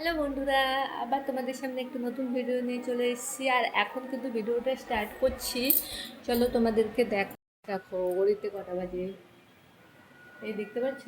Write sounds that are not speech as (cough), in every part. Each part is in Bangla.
হ্যালো বন্ধুরা, আবার তোমাদের সামনে একটু নতুন ভিডিও নিয়ে চলে এসেছি। আর এখন কিন্তু ভিডিওটা স্টার্ট করছি। চলো তোমাদেরকে দেখ দেখো, গড়িতে কটা বাজে? এই দেখতে পাচ্ছ?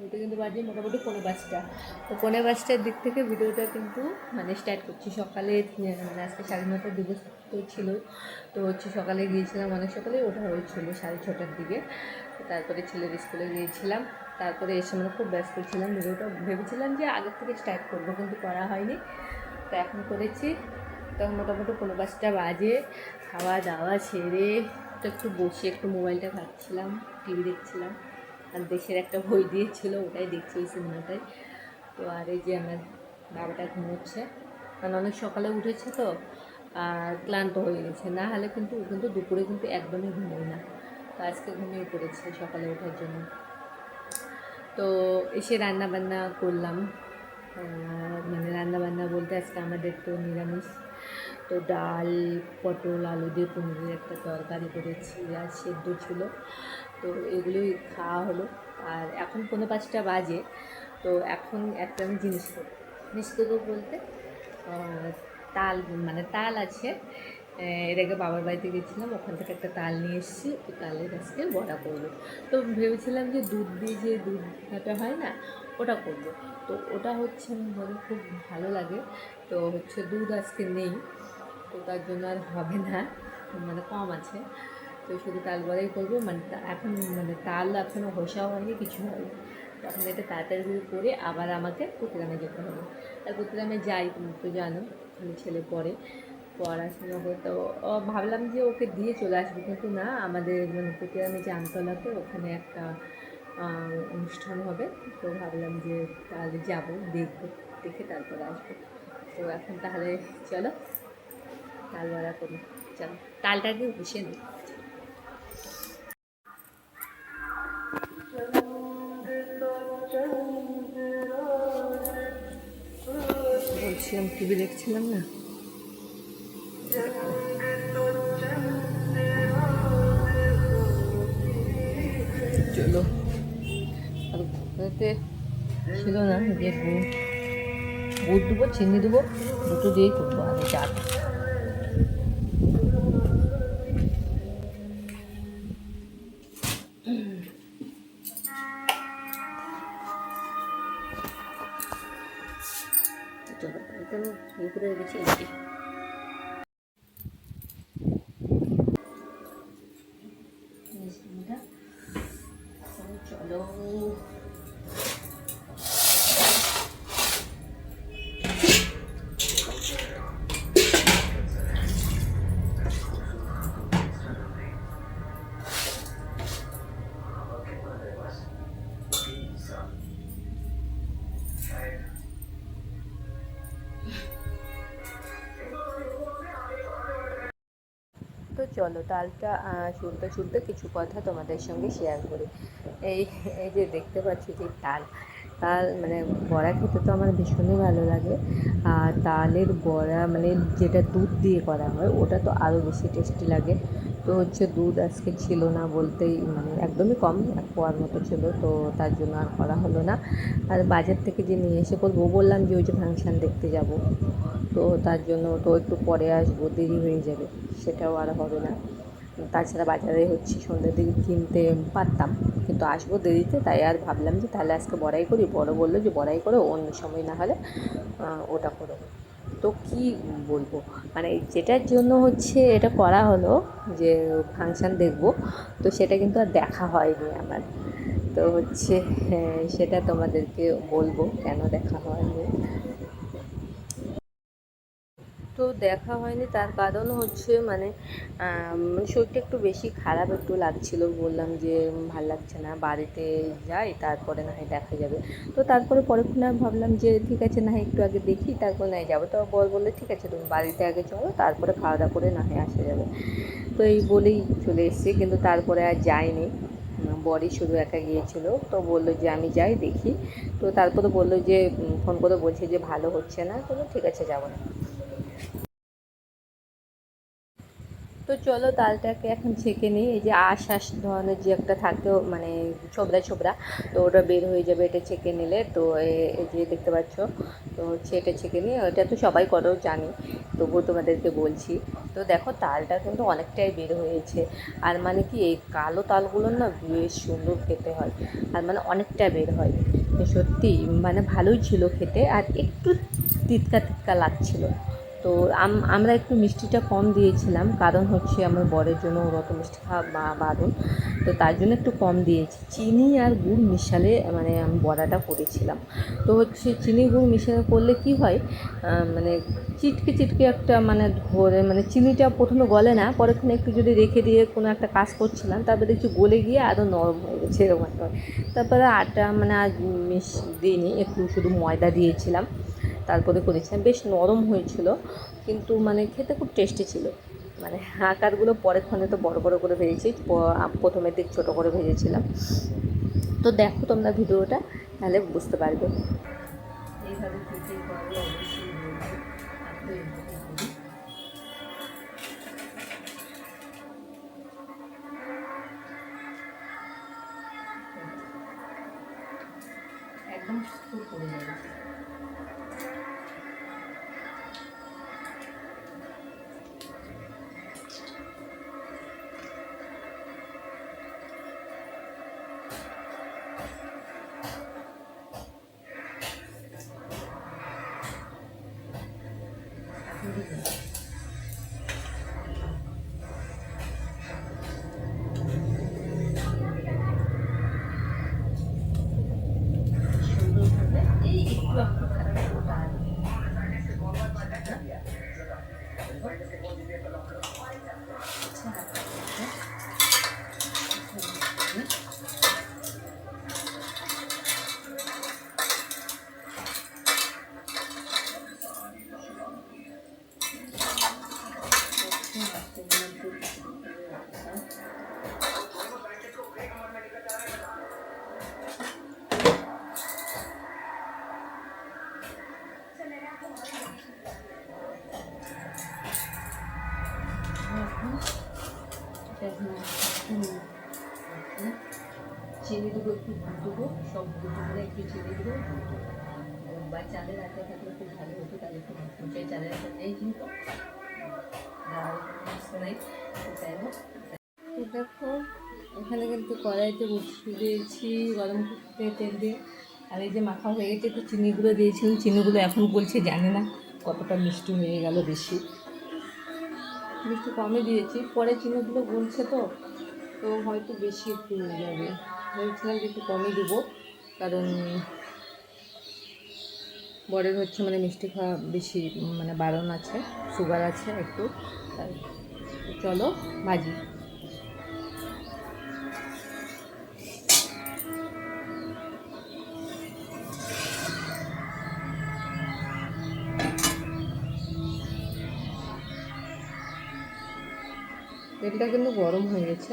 ওইটা কিন্তু বাজে মোটামুটি পনেরো পাঁচটা। তো পনেরো পাঁচটার দিক থেকে ভিডিওটা কিন্তু মানে স্টার্ট করছি। সকালে মানে আজকে স্বাধীনতা দিবস তো ছিল। তো হচ্ছে সকালে গিয়েছিলাম, অনেক সকালে ওঠা হয়েছিল সাড়ে ছটার দিকে। তারপরে ছেলের স্কুলে গিয়েছিলাম। তারপরে এসে মানে খুব ব্যস্ত ছিলাম। ভিডিওটা ভেবেছিলাম যে আগের থেকে স্টার্ট করব, কিন্তু করা হয়নি। তো এখন করেছি। তখন মোটামুটি পনেরো পাঁচটা বাজে। খাওয়া দাওয়া সেরে তো একটু বসে একটু মোবাইলটা ঘাটছিলাম, টিভি দেখছিলাম। আর দেশের একটা বই দিয়েছিল, ওটাই দেখছি ওই সিনেমাটাই তো আর এই যে আমার বাবাটা ঘুমোচ্ছে। কারণ অনেক সকালে উঠেছে তো, আর ক্লান্ত হয়ে গেছে। না হলে কিন্তু ও কিন্তু দুপুরে কিন্তু একদমই ঘুমোয় না। তো আজকে ঘুমিয়ে পড়েছে সকালে ওঠার জন্য। তো এসে রান্না বান্না করলাম মানে রান্না বান্না বলতে আজকে আমাদের তো নিরামিষ। তো ডাল, পটল, আলু দিয়ে পনিরের একটা তরকারি করেছি আর সেদ্ধ ছিল। তো এগুলোই খাওয়া হলো। আর এখন পনেরো পাঁচটা বাজে। তো এখন একটা আমি জিনিস করব। জিনিস করব বলতে তাল মানে তাল আছে। এর আগে বাবার বাড়িতে গেছিলাম, ওখান থেকে একটা তাল নিয়ে এসেছি ওই তালের আজকে বড়া করব তো ভেবেছিলাম যে দুধ দিয়ে যে দুধ হয় না, ওটা করব তো ওটা হচ্ছে আমি বলে খুব ভালো লাগে। তো হচ্ছে দুধ আজকে নেই, তো তার জন্য আর হবে না মানে কম আছে। তো শুধু তাল বড়াই করব মানে এখন মানে তাল এখনও হোসাও হয়নি, কিছু হয়নি। তখন এটা তাড়াতাড়ি করে আবার আমাকে পুকুরামে যেতে হবে। আর পুকুরামে যাই তুমি তো জানো ছেলে পড়ে পড়াশোনা করে তো ও ভাবলাম যে ওকে দিয়ে চলে আসব। কিন্তু না, আমাদের মানে যে আমতলাতে ওখানে একটা অনুষ্ঠান হবে। তো ভাবলাম যে তাহলে যাব, দেখব, দেখে তারপরে আসব। তো এখন তাহলে চলো, তাল বড়া করি। চলো, তালটাকে বসে নিই। বলছিলাম, টিভি দেখছিলাম না? ছিল না যে গুড় গুড় দেবো, চিনি দেবো, দুটো দিয়েই করব, আর চা চলো এটা আমি ইয়ে করে রেখেছি চলো, তালটা শুনতে শুনতে কিছু কথা তোমাদের সঙ্গে শেয়ার করি। এই এই যে দেখতে পাচ্ছি যে তাল তাল মানে বড়া খেতে তো আমার ভীষণই ভালো লাগে। আর তালের বড়া মানে যেটা দুধ দিয়ে করা হয়, ওটা তো আরও বেশি টেস্টি লাগে। তো হচ্ছে দুধ আজকে ছিল না বলতেই মানে একদমই কম, এক পোয়ার মতো ছিল, তো তার জন্য আর করা হলো না। আর বাজার থেকে যে নিয়ে এসে করব বললাম যে ওই যে ফাংশান দেখতে যাব। তো তার জন্য তো একটু পরে আসব দেরি হয়ে যাবে সেটাও আর হবে না। তাছাড়া বাজারে হচ্ছে সন্ধ্যের দিকে কিনতে পারতাম কিন্তু আসব দেরিতে তাই আর ভাবলাম যে তাহলে আজকে বড়াই করি বড় বলল যে বড়াই করো অন্য সময় না হলে ওটা করো। তো কি বলব? মানে যেটার জন্য হচ্ছে এটা করা হলো যে ফাংশান দেখব তো সেটা কিন্তু আর দেখা হয়নি আমার। তো হচ্ছে হ্যাঁ, সেটা তোমাদেরকে বলব কেন দেখা হয়নি। তো দেখা হয়নি। তার কারণ হচ্ছে মানে শরীরটা একটু বেশি খারাপ একটু লাগছিল। বললাম যে, ভালো লাগছে না, বাড়িতে যাই, তারপরে না হয় দেখা যাবে। তো তারপরে পরেক্ষণে ভাবলাম যে, ঠিক আছে, না হয় একটু আগে দেখি, তারপর না যাব। তো বর বললে, ঠিক আছে, তুমি বাড়িতে আগে চলো, তারপরে খাওয়া দাওয়া করে না হয় আসা যাবে। তো এই বলেই চলে এসেছি, কিন্তু তারপরে আর যাইনি। বরই শুধু একা গিয়েছিল। তো বলল যে, আমি যাই, দেখি। তো তারপরে বলল যে ফোন করে বলছে যে, ভালো হচ্ছে না। তো ঠিক আছে, যাব না। তো চলো ডালটাকে এখন ছেঁকে নিই। এই যে আশ আশ ধরনের যে একটা থাকে, ও মানে ছোবরা ছোবরা তো ওটা বের হয়ে যাবে এটা ছেঁকে নিলে। তো এই যে দেখতে পাচ্ছ, তো হচ্ছে এটা ছেঁকে নিই ওটা তো সবাই করেও জানি। তবুও তোমাদেরকে বলছি। তো দেখো, তালটা কিন্তু অনেকটাই বের হয়েছে। আর মানে কি, এই কালো তালগুলো না বেশ সুন্দর খেতে হয়। আর মানে অনেকটা বের হয়। সত্যি মানে ভালোই ছিল খেতে, আর একটু তিতকা তিতকা লাগছিল। তো আমরা একটু মিষ্টিটা কম দিয়েছিলাম, কারণ হচ্ছে আমার বরের জন্য ওর অত মিষ্টি খাওয়া বা- বারণ। তো তার জন্য একটু কম দিয়েছি। চিনি আর গুড় মিশালে মানে আমি বড়াটা করেছিলাম। তো হচ্ছে চিনি গুড় মিশালে করলে কি হয় মানে চিটকে চিটকে একটা মানে ধরে মানে চিনিটা প্রথমে গলে না পরেক্ষণে একটু যদি রেখে দিয়ে কোনো একটা কাজ করছিলাম, তারপরে দেখছি গলে গিয়ে আরও নরম হয়ে গেছে, এরকম একটা তারপরে আটা মানে আর মিশ, দিইনি, একটু শুধু ময়দা দিয়েছিলাম। তারপরে করেছিলাম। বেশ নরম হয়েছিল, কিন্তু মানে খেতে খুব টেস্টি ছিল। মানে আকারগুলো পরেক্ষণে তো বড় বড় করে ভেজেছি প্রথমের দিক ছোটো করে ভেজেছিলাম। তো দেখো তোমরা ভিডিওটা, তাহলে বুঝতে পারবে। একদম সুন্দর করে যাবে বা চালের আটা থাকলে খুব ভালো হতো, তাহলে একটু মুখে চালের আটা নেই কিন্তু। দেখো, এখানে কিন্তু কড়াইতে বসিয়ে দিয়েছি, গরম করতে তেল দিয়ে। আর এই যে মাখা হয়ে গেছে, একটু চিনিগুলো দিয়েছিলাম। চিনিগুলো এখন বলছে জানে না কতটা মিষ্টি হয়ে গেল বেশি। মিষ্টি কমই দিয়েছি। পরে চিনিগুলো বলছে তো তো হয়তো বেশি একটু হয়ে যাবে। ভেবেছিলাম যে একটু কমই দেবো, কারণ বরের হচ্ছে মানে মিষ্টি খাওয়া বেশি মানে বারণ আছে সুগার আছে একটু চলো, ভাজি। তেলটা কিন্তু গরম হয়ে গেছে।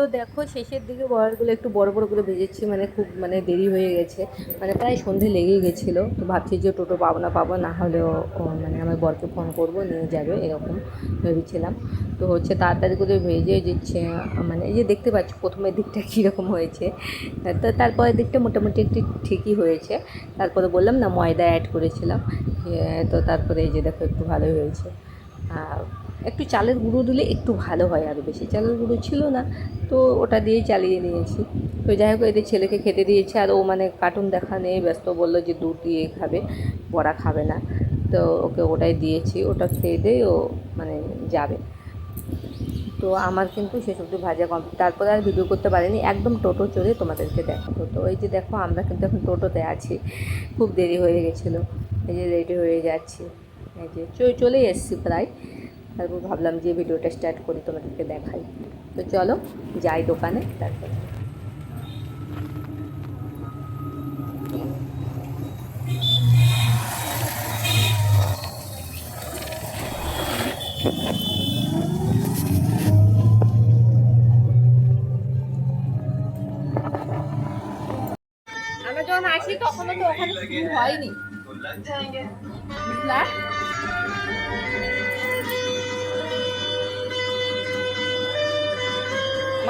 তো দেখো শেষের দিকে বড়াগুলো একটু বড় বড় করে ভেজেছি মানে খুব মানে দেরি হয়ে গেছে। মানে প্রায় সন্ধে লেগেই গেছিল, তো ভাবছি যে টোটো পাবো না পাবো, না হলেও মানে আমার বরকে ফোন করব, নিয়ে যাবে, এরকম ভেবেছিলাম। তো হচ্ছে তাড়াতাড়ি করে ভেজে দিচ্ছে মানে এই যে দেখতে পাচ্ছি প্রথমের দিকটা কীরকম হয়েছে। তো তারপরের দিকটা মোটামুটি একটু ঠিকই হয়েছে। তারপরে বললাম না, ময়দা অ্যাড করেছিলাম। তো তারপরে এই যে দেখো একটু ভালোই হয়েছে। আর একটু চালের গুঁড়ো দিলে একটু ভালো হয় আর বেশি চালের গুঁড়ো ছিল না, তো ওটা দিয়েই চালিয়ে নিয়েছি। তো যাই হোক, এদের ছেলেকে খেতে দিয়েছে আর ও মানে কার্টুন দেখা নিয়ে ব্যস্ত বলল যে দুধ দিয়ে খাবে, বড়া খাবে না। তো ওকে ওটাই দিয়েছি, ওটা খেয়ে দিয়ে ও মানে যাবে। তো আমার কিন্তু সে সবজি ভাজা কমপ্লিট তারপরে আর ভিডিও করতে পারিনি, একদম টোটো চড়ে তোমাদেরকে দেখাবো। তো এই যে দেখো, আমরা কিন্তু এখন টোটোতে আছি, খুব দেরি হয়ে গেছিল, এই যে রেডি হয়ে যাচ্ছি। এই যে চ- চলেই এসেছি প্রায়। তারপর ভাবলাম যে ভিডিওটা স্টার্ট করি তোমাদেরকে দেখাই। তো চলো যাই দোকানে তারপর। আমরা যখন আসি তখনও তো ওখানে হয়নি।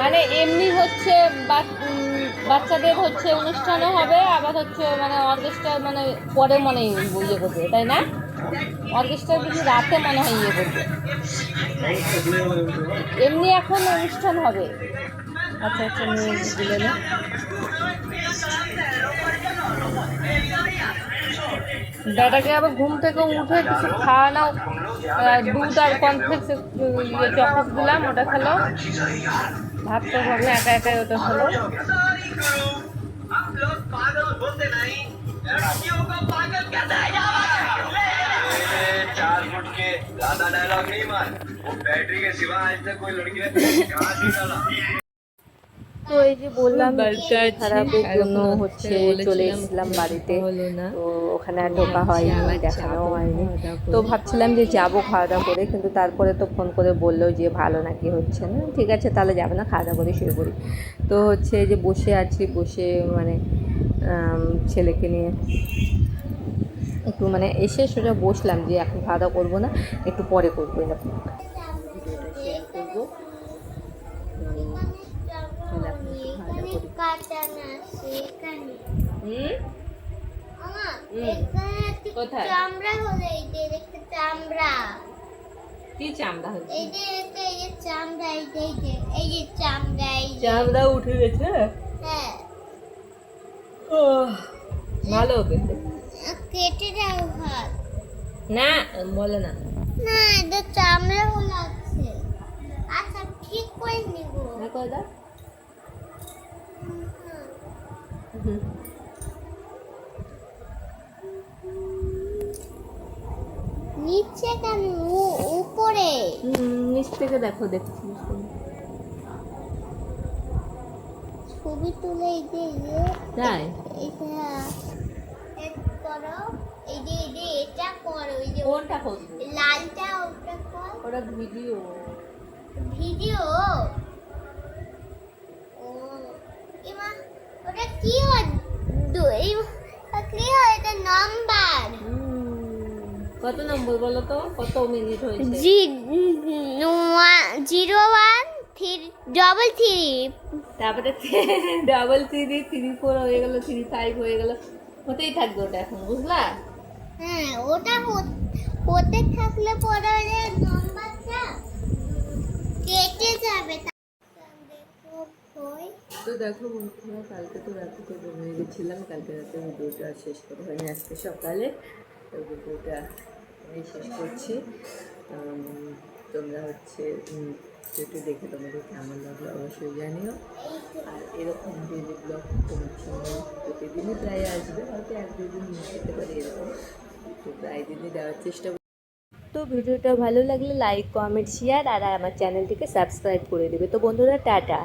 মানে এমনি হচ্ছে বাচ- বাচ্চাদের হচ্ছে অনুষ্ঠানও হবে, আবার হচ্ছে মানে অর্কেস্ট্রা মানে পরে মনে ইয়ে করবে, তাই না? অর্কেস্ট্রা কিছু রাতে মনে হয় ইয়ে করবে। এমনি এখন অনুষ্ঠান হবে। আচ্ছা আচ্ছা দিলে না দাদাকে আবার ঘুম থেকে উঠে কিছু খাওয়ানো দুধ আর কনফ্লেক্স ইয়ে চকস দিলাম, ওটা খেলো। ভাত তো ভাবলো একা একাই ওটা খেলো हम लोग पागल होते नहीं लड़कियों को पागल करना है चार फुट के ज्यादा डायलॉग नहीं मान वो बैटरी के सिवा आज तक कोई लड़की ने (laughs) कहा नहीं डाला তো এই যে বললাম খারাপের জন্য হচ্ছে চলে এসেছিলাম বাড়িতে। তো ওখানে আর ঢোকা হয়নি দেখানো হয়নি। করে। তো ভাবছিলাম যে যাব খাওয়া দাওয়া করে কিন্তু তারপরে তো ফোন করে বলল যে ভালো নাকি হচ্ছে না। ঠিক আছে তাহলে যাবে না খাওয়া দাওয়া করে শুয়ে পড়ি। তো হচ্ছে যে বসে আছি বসে মানে ছেলেকে নিয়ে একটু মানে এসে সোজা বসলাম যে এখন খাওয়া দাওয়া করব না একটু পরে করব। এরকম কোথায়? চামড়া হলো এই যে একটা চামড়া। কি চামড়া হচ্ছে এই যে একটা এই যে চামড়া এই যে এই যে চামড়া এই চামড়া উঠে গেছে? হ্যাঁ। ভালো কিন্তু কেটে দাও হাত। না বলে না। না এটা চামড়া হলো আছে। আচ্ছা ঠিক করে নিব। না করে দাও। নিচে কেন? উপরে। নিচ থেকে দেখো দেখছি ছবি তুলে এই যে এই যে তাই? এটা এক করো এই যে এই যে এটা করো এই যে কোনটা করব? লালটা ওটা কর। ওটা ভিডিও। ভিডিও ও এমা ওটা কি হয়? দু- কি হয় এটা নাম্বার। কত নম্বর বলো তো? কত মিনিট হয়েছে? জি zero one three double three তারপরে ডাবল থ্রি থ্রি ফোর হয়ে গেল থ্রি ফাইভ হয়ে গেল। হতেই থাকবে ওটা এখন বুঝলা? হ্যাঁ ওটা হত- থাকলে পরে নাম্বারটা কেটে যাবে তো দেখো, বন্ধুরা, কালকে তো রাতে তো ঘুমিয়ে গেছিলাম। কালকে রাতে ভিডিওটা শেষ করা হয়নি আজকে সকালে তো ভিডিওটা আমি শেষ করছি। তোমরা হচ্ছে একটু দেখে তোমাদের কেমন লাগল অবশ্যই জানিও। আর এরকম ডেলি ব্লগ তোমার সঙ্গে প্রতিদিনই প্রায় আসবে। হয়তো এক দুদিন মিস হতে পারে এরকম। তো প্রায় দিনই দেওয়ার চেষ্টা। তো ভিডিওটা ভালো লাগলে লাইক কমেন্ট শেয়ার আর আমার চ্যানেলটিকে সাবস্ক্রাইব করে দেবে। তো বন্ধুরা, টাটা।